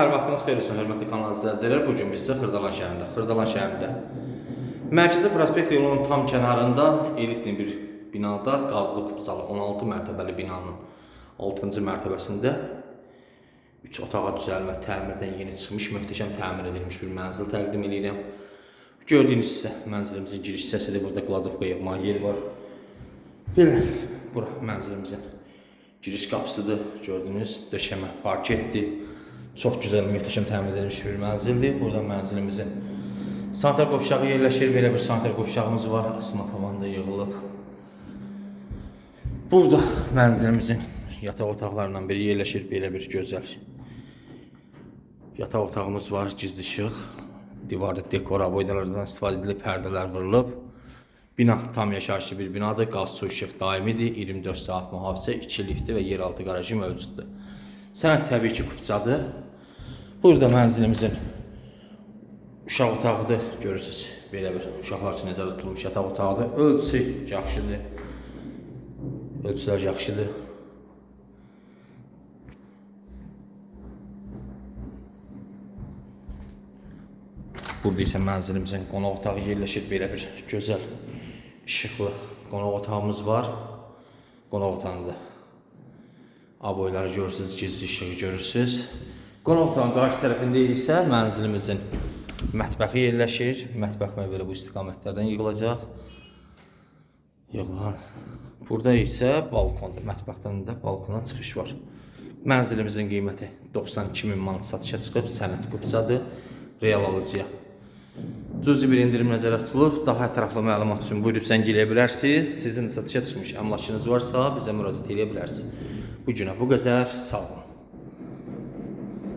hər vaxtınız xeyir olsun, hörmətli kanal izləyicilər. Bu gün biz sizə Xırdalan şəhərində, Xırdalan şəhərində Mərkəzi Prospekt yolunun tam kənarında elitli bir binada qazlı kupçalı 16 mərtəbəli binanın 6-cı mərtəbəsində 3 otağa düzəlmə, təmirdən yeni çıxmış, möhtəşəm təmir edilmiş bir mənzil təqdim edirəm. Gördüyünüz hissə mənzilimizin giriş hissəsidir. Burada kladovka yığma yeri var. Belə bura mənzilimizin giriş qapısıdır. Gördüyünüz döşəmə, parketdir. Çox gözəl, möhtəşəm təmir edilmiş bir mənzildir. Burada mənzilimizin sanitar qovşağı yerləşir. Belə bir sanitar qovşağımız var. Asma tavanda yığılıb. Burada mənzilimizin yataq otaqlarından biri yerləşir. Belə bir gözəl yataq otağımız var. Gizli işıq. Divarda dekor aboydalardan istifadə edilib, pərdələr vurulub. Bina tam yaşayışlı bir binadır. Qaz, su, işıq daimidir. 24 saat mühafizə, 2 liftli və yeraltı qarajı mövcuddur. Sənət təbii ki, kupçadır. Burada mənzilimizin uşaq otağıdır. Görürsüz, belə bir uşaqlar üçün nəzərdə tutulmuş yataq otağıdır. Ölçüsü yaxşıdır. Ölçülər yaxşıdır. Burada isə mənzilimizin qonaq otağı yerləşir. Belə bir gözəl işıqlı qonaq otağımız var. Qonaq otağında aboyları görürsüz, gizli işığı görürsüz. Qonaq otağının qarşı tərəfində isə mənzilimizin mətbəxi yerləşir. Mətbəx belə bu istiqamətlərdən yığılacaq. Yığılan. Burada isə balkondur. Mətbəxdən də balkona çıxış var. Mənzilimizin qiyməti 92 min manat satışa çıxıb, sənəd qupçadır. Real alıcıya cüzi bir indirim nəzərdə tutulub. Daha ətraflı məlumat üçün buyurub zəng eləyə bilərsiniz. Sizin satışa çıxmış əmlakınız varsa bizə müraciət eləyə bilərsiniz. Bu günə bu qədər. Sağ olun.